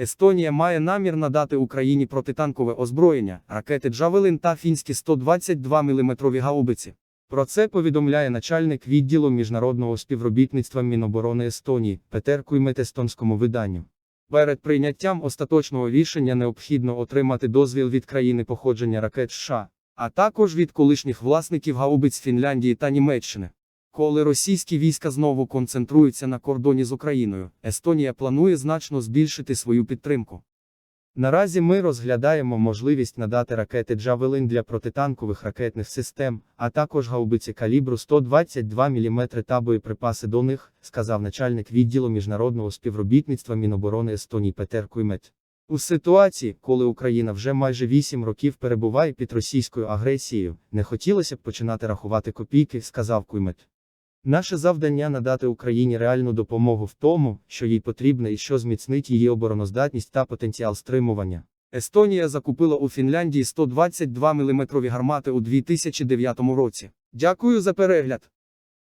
Естонія має намір надати Україні протитанкове озброєння, ракети Джавелин та фінські 122 мм гаубиці. Про це повідомляє начальник відділу міжнародного співробітництва Міноборони Естонії Петер Куймет естонському виданню. Перед прийняттям остаточного рішення необхідно отримати дозвіл від країни походження ракет США, а також від колишніх власників гаубиць Фінляндії та Німеччини. Коли російські війська знову концентруються на кордоні з Україною, Естонія планує значно збільшити свою підтримку. Наразі ми розглядаємо можливість надати ракети Джавелин для протитанкових ракетних систем, а також гаубиці калібру 122 мм та боєприпаси до них, сказав начальник відділу міжнародного співробітництва Міноборони Естонії Петер Куймет. У ситуації, коли Україна вже майже 8 років перебуває під російською агресією, не хотілося б починати рахувати копійки, сказав Куймет. Наше завдання надати Україні реальну допомогу в тому, що їй потрібно і що зміцнить її обороноздатність та потенціал стримування. Естонія закупила у Фінляндії 122 мм гармати у 2009 році. Дякую за перегляд.